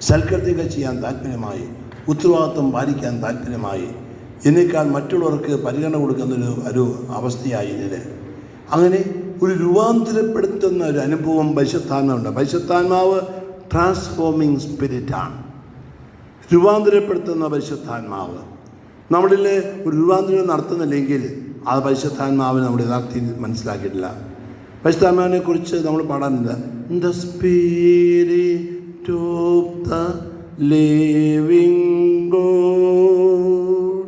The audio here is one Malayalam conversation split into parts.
സൽക്കൃത്യങ്ങൾ ചെയ്യാൻ താല്പര്യമായി ഉത്തരവാദിത്വം പാലിക്കാൻ താല്പര്യമായി എന്നേക്കാൾ മറ്റുള്ളവർക്ക് പരിഗണന കൊടുക്കുന്നൊരു ഒരു അവസ്ഥയായി ഇതിന് അങ്ങനെ ഒരു രൂപാന്തരപ്പെടുത്തുന്ന ഒരു അനുഭവം പരിശുദ്ധാത്മാവുണ്ട് പരിശുദ്ധാത്മാവ് ട്രാൻസ്ഫോമിങ് സ്പിരിറ്റാണ് രൂപാന്തരപ്പെടുത്തുന്ന പരിശുദ്ധാത്മാവ്. നമ്മളിൽ ഒരു രൂപാന്തരം നടത്തുന്നില്ലെങ്കിൽ ആ പരിശുദ്ധാത്മാവിനെ നമ്മൾ യഥാർത്ഥത്തിൽ മനസ്സിലാക്കിയിട്ടില്ല. പരിശുദ്ധാത്മാവിനെ കുറിച്ച് നമ്മൾ പാടാനില്ല the spirit to the living God.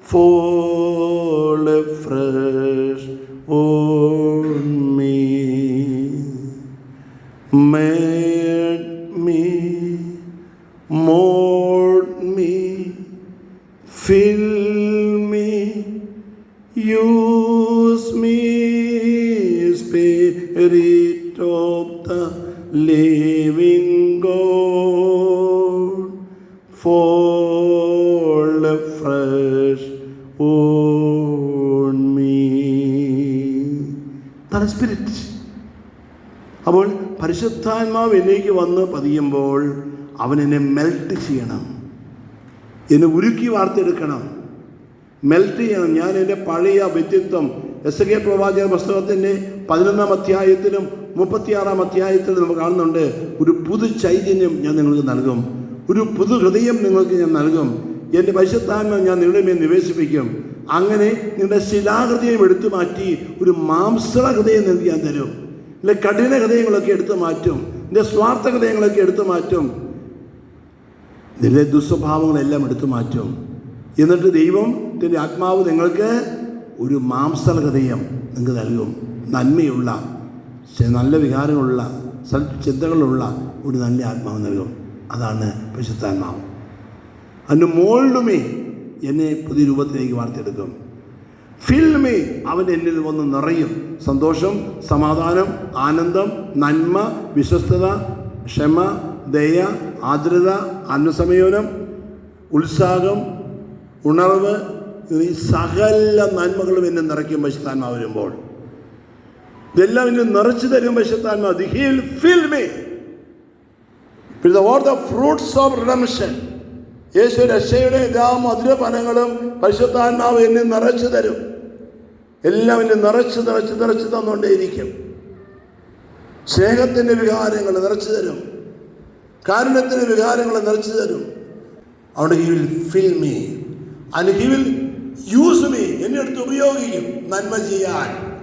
Fall afresh on me. Mend me, mold me, fill me, use me, Spirit of the living on me. അതാണ് സ്പിരിറ്റ് അപ്പോൾ പരിശുദ്ധാത്മാവ് എന്നേക്ക് വന്ന് പതിയുമ്പോൾ അവൻ എന്നെ മെൽറ്റ് ചെയ്യണം. എന്നെ ഉരുക്കി വാർത്തെടുക്കണം. മെൽറ്റ് ചെയ്യണം. ഞാൻ എന്റെ പഴയ വ്യക്തിത്വം എസ് കെ പ്രവാചക പുസ്തകത്തിന്റെ പതിനൊന്നാം അധ്യായത്തിലും മുപ്പത്തിയാറാം അധ്യായത്തിലും നമ്മൾ കാണുന്നുണ്ട്. ഒരു പുതു ചൈതന്യം ഞാൻ നിങ്ങൾക്ക് നൽകും. ഒരു പുതു ഹൃദയം നിങ്ങൾക്ക് ഞാൻ നൽകും. എന്റെ പരിശുദ്ധാത്മ ഞാൻ നിങ്ങളുടെ മേൽ നിവേശിപ്പിക്കും. അങ്ങനെ നിങ്ങളുടെ ശിലാഹൃദയം എടുത്തു മാറ്റി ഒരു മാംസള ഹൃദയം നിങ്ങൾക്ക് ഞാൻ തരും. നിന്റെ കഠിന ഹൃദയങ്ങളൊക്കെ എടുത്തു മാറ്റും. എന്റെ സ്വാർത്ഥ ഹൃദയങ്ങളൊക്കെ എടുത്തു മാറ്റും. നിന്റെ ദുസ്വഭാവങ്ങളെല്ലാം എടുത്തു മാറ്റും. എന്നിട്ട് ദൈവം തന്റെ ആത്മാവ് നിങ്ങൾക്ക് ഒരു മാംസള ഹൃദയം നിങ്ങൾക്ക് നൽകും. നന്മയുള്ള നല്ല വികാരങ്ങളുള്ള ചിന്തകളുള്ള ഒരു നല്ല ആത്മാവ് നൽകും. അതാണ് പരിശുദ്ധാത്മാവ്. അതിന് മോൾഡുമേ എന്നെ പുതിയ രൂപത്തിലേക്ക് വാർത്തെടുക്കും. ഫിൽമേ അവൻ എന്നിൽ വന്ന് നിറയും. സന്തോഷം സമാധാനം ആനന്ദം നന്മ വിശ്വസ്തത ക്ഷമ ദയ ആർദ്രത അനുസമയോനം ഉത്സാഹം ഉണർവ് ഈ സകല നന്മകളും എന്നെ നിറയ്ക്കും പശുത്താന്മാ വരുമ്പോൾ. ഇതെല്ലാം എന്നെ നിറച്ചു തരും പശുത്താന്മാ he will fill me with the fruits of redemption Yeshu രക്ഷയുടെ എല്ലാ മധുരഫലങ്ങളും പരിശുദ്ധാത്മാവ് എന്നെ നിറച്ചു തരും. എല്ലാം എന്നെ നിറച്ച് നിറച്ച് നിറച്ച് തന്നുകൊണ്ടേയിരിക്കും. സ്നേഹത്തിന്റെ വികാരങ്ങൾ നിറച്ചു തരും. കാരുണ്യത്തിന്റെ വികാരങ്ങൾ നിറച്ചു തരും. അവിടെ he will fill me and he will use me എന്നെ അടുത്ത് ഉപയോഗിക്കും. നന്മ ചെയ്യാൻ.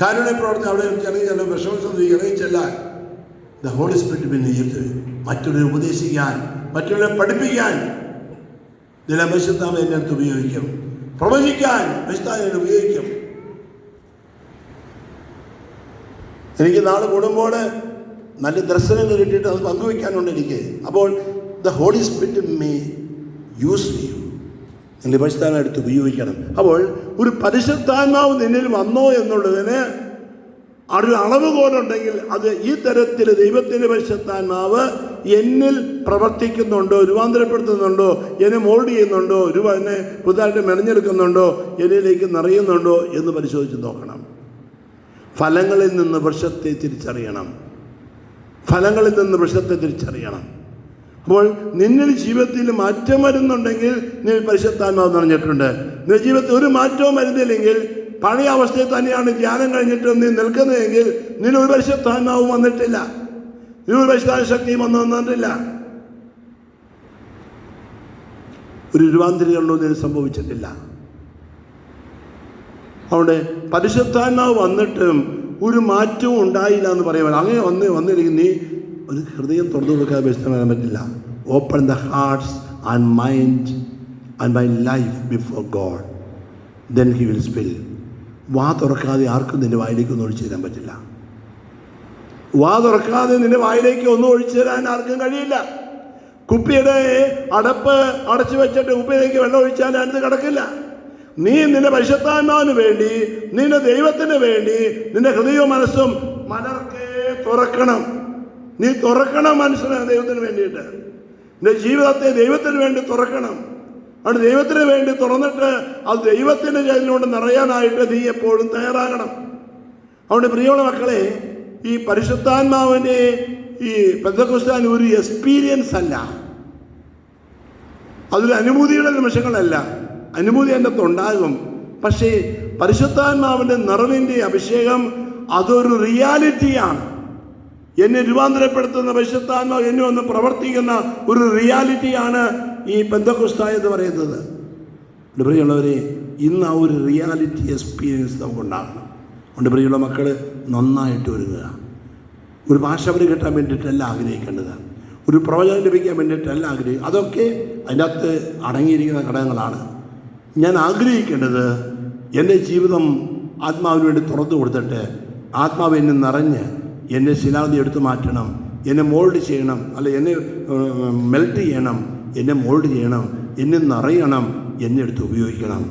കാരുണ്യ പ്രവർത്തനം അവിടെ ചെല്ലാൻ വിഷമം ചെല്ലാൻ. ദ ഹോളി സ്പിരിറ്റ് പിന്നെ മറ്റുള്ളവരെ ഉപദേശിക്കാൻ. മറ്റുള്ളവരെ പഠിപ്പിക്കാൻ ചില പരിശുദ്ധാമ എന്നെ അടുത്ത് ഉപയോഗിക്കും. പ്രവചിക്കാൻ പരിശുദ്ധാമ ഉപയോഗിക്കും. എനിക്ക് നാളെ കൂടുമ്പോൾ നല്ല ദർശനങ്ങൾ കിട്ടിയിട്ട് അത് പങ്കുവെക്കാനുണ്ട് എനിക്ക്. അപ്പോൾ the holy spirit may use you നിന്റെ പരിശുദ്ധാത്മാവ് എടുത്ത് ഉപയോഗിക്കണം. അപ്പോൾ ഒരു പരിശുദ്ധാത്മാവ് നിന്നിൽ വന്നോ എന്നുള്ളതിന് ഒരു അളവുകോലുണ്ടെങ്കിൽ അത് ഈ തരത്തിൽ ദൈവത്തിന്റെ പരിശുദ്ധാത്മാവ് എന്നിൽ പ്രവർത്തിക്കുന്നുണ്ടോ രൂപാന്തരപ്പെടുത്തുന്നുണ്ടോ എന്നെ മോൾഡ് ചെയ്യുന്നുണ്ടോ രൂപ എന്നെ പുതുതായിട്ട് മെനഞ്ഞെടുക്കുന്നുണ്ടോ എന്നിലേക്ക് നിറയുന്നുണ്ടോ എന്ന് പരിശോധിച്ച് നോക്കണം. ഫലങ്ങളിൽ നിന്ന് വൃക്ഷത്തെ തിരിച്ചറിയണം. ഫലങ്ങളിൽ നിന്ന് വൃക്ഷത്തെ തിരിച്ചറിയണം. അപ്പോൾ നിന്നിൽ ജീവിതത്തിൽ മാറ്റം വരുന്നുണ്ടെങ്കിൽ നീ പരിശുദ്ധാത്മാവ് നിറഞ്ഞിട്ടുണ്ട്. നിന്റെ ജീവിതത്തിൽ ഒരു മാറ്റവും വരുന്നില്ലെങ്കിൽ പഴയ അവസ്ഥയിൽ തന്നെയാണ് ധ്യാനം കഴിഞ്ഞിട്ട് നീ നിൽക്കുന്നതെങ്കിൽ നിന്നെ ഒരു പരിശുദ്ധാത്മാവും വന്നിട്ടില്ല. നീ ഒരു പരിശുദ്ധാന ശക്തിയും വന്നു വന്നിട്ടില്ല ഒരു രൂപാന്തരീകരണവും ഇതിന് സംഭവിച്ചിട്ടില്ല. അവിടെ പരിശുദ്ധാത്മാവ് വന്നിട്ടും ഒരു മാറ്റവും ഉണ്ടായില്ല എന്ന് പറയുവാൻ അങ്ങനെ വന്ന് വന്നിരിക്കുന്ന നീ ഒരു ഹൃദയം തുറന്നു കൊടുക്കാൻ പരിശുദ്ധം പറ്റില്ല. Open the hearts and mind and my life before God then he will spill വാ തുറക്കാതെ ആർക്കും നിന്റെ വായിലേക്ക് ഒന്നും ഒഴിച്ചു തരാൻ പറ്റില്ല. വാ തുറക്കാതെ നിന്റെ വായിലേക്ക് ഒന്നും ഒഴിച്ചു തരാൻ ആർക്കും കഴിയില്ല. കുപ്പിയുടെ അടപ്പ് അടച്ചു വെച്ചിട്ട് കുപ്പിയിലേക്ക് വെള്ളം ഒഴിച്ചാൽ അതിന് കിടക്കില്ല. നീ നിന്റെ പരിശുദ്ധാത്മാവിന് വേണ്ടി നിന്റെ ദൈവത്തിന് വേണ്ടി നിന്റെ ഹൃദയവും മനസ്സും മലർക്കെ തുറക്കണം. നീ തുറക്കണം മനസ്സിന് ദൈവത്തിന് വേണ്ടിയിട്ട്. നിന്റെ ജീവിതത്തെ ദൈവത്തിന് വേണ്ടി തുറക്കണം. അവിടെ ദൈവത്തിന് വേണ്ടി തുറന്നിട്ട് അത് ദൈവത്തിന്റെ ചൈതന്യം നിറയാനായിട്ട് നീ എപ്പോഴും തയ്യാറാകണം. അതുകൊണ്ട് പ്രിയമുള്ള മക്കളെ ഈ പരിശുദ്ധാത്മാവിന്റെ ഈ പെന്തക്കുസ്താൻ ഒരു എക്സ്പീരിയൻസ് അല്ല. അതൊരു അനുഭൂതിയുടെ നിമിഷങ്ങളല്ല. അനുഭൂതി എന്റെ ഉണ്ടാകും. പക്ഷേ പരിശുദ്ധാത്മാവിന്റെ നിറവിന്റെ അഭിഷേകം അതൊരു റിയാലിറ്റിയാണ് എന്നെ രൂപാന്തരപ്പെടുത്തുന്ന പരിശുദ്ധാത്മാവ് എന്നെ ഒന്ന് പ്രവർത്തിക്കുന്ന ഒരു റിയാലിറ്റിയാണ് ഈ ബന്ധക്കുസ്ത എന്ന് പറയുന്നത്. എന്റെ പ്രിയമുള്ളവരെ ഇന്ന് ആ ഒരു റിയാലിറ്റി എക്സ്പീരിയൻസ് നമുക്കുണ്ടാകണം. അതുകൊണ്ട് പ്രിയമുള്ള മക്കൾ നന്നായിട്ട് ഒരുങ്ങുക. ഒരു ഭാഷ അവർ കിട്ടാൻ വേണ്ടിയിട്ടല്ല ആഗ്രഹിക്കേണ്ടത്. ഒരു പ്രവചനം ലഭിക്കാൻ വേണ്ടിയിട്ടല്ല ആഗ്രഹിക്കുക അതൊക്കെ അതിനകത്ത് അടങ്ങിയിരിക്കുന്ന ഘടകങ്ങളാണ്. ഞാൻ ആഗ്രഹിക്കേണ്ടത് എന്റെ ജീവിതം ആത്മാവിന് വേണ്ടി തുറന്നു കൊടുത്തിട്ട് ആത്മാവ് എന്നെ നിറഞ്ഞ് എന്നെ ശിലാവധി എടുത്തു മാറ്റണം എന്നെ മോൾഡ് ചെയ്യണം അല്ലെ എന്നെ മെൽറ്റ് ചെയ്യണം എന്നെ മോൾഡ് ചെയ്യണം എന്നെ നിറയണം എന്നെ ഉപയോഗിക്കണം.